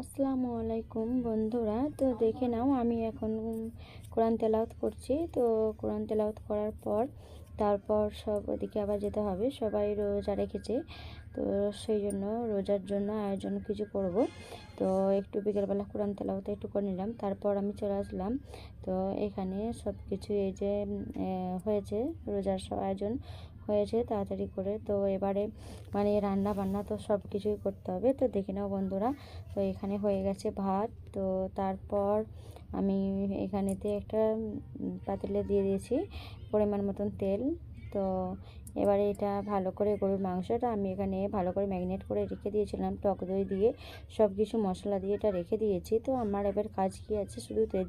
আসসালামু আলাইকুম বন্ধুরা। তো দেখে নাও, আমি এখন কোরআন তেলাওয়াত করছি। তো কোরআন তেলাওয়াত করার পর, তারপর সব ওদিকে আবার যেতে হবে। সবাই রোজা রেখেছে। তো সেই জন্য রোজার জন্য আয়োজন কিছু করব। তো একটু বিকেলবেলা কোরআন তেলাওয়াত একটু করে নিলাম। তারপর আমি চলে আসলাম। তো এখানে সব কিছু এই যে হয়েছে রোজার সব আয়োজন। হয়েছে তাড়াতাড়ি করে। তো এবারে মানে রান্না বান্না তো সব কিছুই করতে হবে। তো দেখে নাও বন্ধুরা, তো এখানে হয়ে গেছে ভাত। তো তারপর আমি এখানেতে একটা পাতিলে দিয়ে দিয়েছি পরিমাণ মতন তেল। তো এবারে এটা ভালো করে গরুর মাংসটা আমি এখানে ভালো করে ম্যাগনেট করে রেখে দিয়েছিলাম, টক দই দিয়ে সব কিছু মশলা দিয়ে এটা রেখে দিয়েছি। তো আমার এবার কাজ কী আছে? শুধু তেল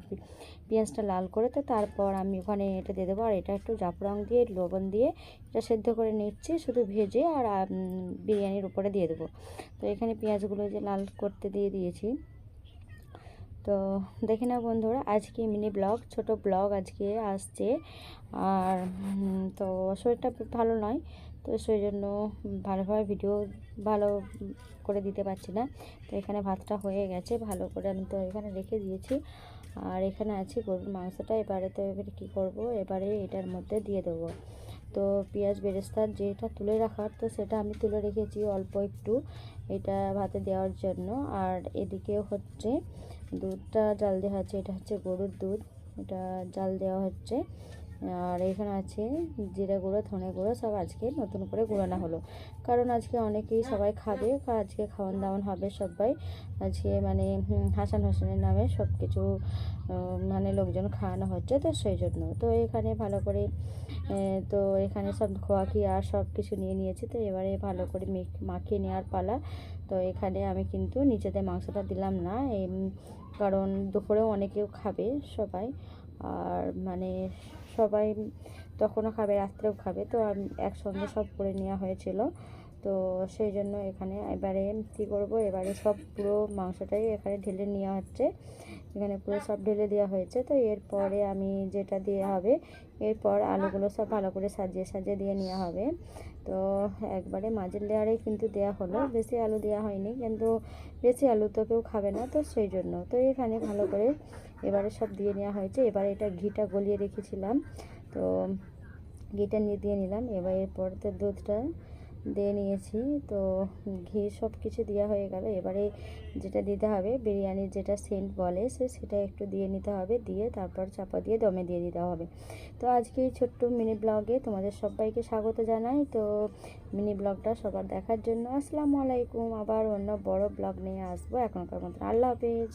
পেঁয়াজটা লাল করে তো তারপর আমি ওখানে এটা দিয়ে দেবো। আর এটা একটু জাফরং দিয়ে, লবণ দিয়ে এটা সেদ্ধ করে নিচ্ছি, শুধু ভেজে আর বিরিয়ানির উপরে দিয়ে দেবো। তো এখানে পেঁয়াজগুলো যে লাল করতে দিয়ে দিয়েছি তো দেখে নাও বন্ধুরা, আজকে মিনি ব্লগ ছোট ব্লগ আজকে আসছে। আর তো শরীরটা ভালো নয়, তো সেই জন্য ভালোভাবে ভিডিও ভালো করে দিতে পারছি না। তো এখানে ভাতটা হয়ে গেছে, ভালো করে আমি তো এখানে রেখে দিয়েছি। আর এখানে আছে গরুর মাংসটা, এবারে তো এবারে কী করব? এবারে এটার মধ্যে দিয়ে দেবো। তো পেঁয়াজ বেরেস্তার যেটা তুলে রাখার, তো সেটা আমি তুলে রেখেছি অল্প একটু এটা ভাতে দেওয়ার জন্য। আর এদিকে হচ্ছে দুধটা জাল দেওয়া হচ্ছে, এটা হচ্ছে গরুর দুধ, এটা জাল দেওয়া হচ্ছে। আর এখানে আছে জিরা গুঁড়ো, ধনে গুঁড়ো, সব আজকে নতুন করে গুঁড়ানো হলো। কারণ আজকে অনেকেই সবাই খাবে আজকে খাওয়ান দাওয়ান হবে সবাই। আজকে মানে হাসান হোসেনের নামে সব কিছু মানে লোকজন খাওয়ানো হচ্ছে তো সেই জন্য। তো এখানে ভালো করে তো এখানে সব খোয়া কি আর সব কিছু নিয়ে নিয়েছি। তো এবারে ভালো করে মাখিয়ে নেওয়ার পালা। তো এখানে আমি কিন্তু নিচেতে মাংসটা দিলাম না। কারণ দুপুরেও অনেকেও খাবে সবাই। আর মানে সবাই তখনও খাবে রাত্রেও খাবে। তো একসঙ্গে সব করে নেওয়া হয়েছিল। তো সেই জন্য এখানে এবারে কী করব? এবারে সব পুরো মাংসটাই এখানে ঢেলে নেওয়া হচ্ছে। এখানে পুরো সব ঢেলে দেওয়া হয়েছে। তো এরপরে আমি যেটা দেওয়া হবে, এরপর আলুগুলো সব ভালো করে সাজিয়ে সাজিয়ে দিয়ে নেওয়া হবে। তো একবারে মাঝের লেয়ারেই কিন্তু দেওয়া হলো। বেশি আলু দেওয়া হয়নি, কিন্তু বেশি আলু তো কেউ খাবে না, তো সেই জন্য। তো এখানে ভালো করে এবারে সব দিয়ে নেওয়া হয়েছে। এবারে এটা ঘিটা গলিয়ে রেখেছিলাম। তো ঘিটা নিয়ে দিয়ে নিলাম। এবার এরপর তো দুধটা দিয়ে নিয়েছি। তো ঘি সব কিছু দেওয়া হয়ে গেল। এবারে যেটা দিতে হবে, বিরিয়ানির যেটা সেন্ট বলে সে সেটা একটু দিয়ে নিতে হবে। দিয়ে তারপর চাপা দিয়ে দমে দিয়ে দিতে হবে। তো আজকে এই ছোট্ট মিনি ব্লগে তোমাদের সবাইকে স্বাগত জানাই। তো মিনি ব্লগটা সবার দেখার জন্য আসসালামু আলাইকুম। আবার অন্য বড় ব্লগ নিয়ে আসব এখনকার মতন। আল্লাহ হাফেজ।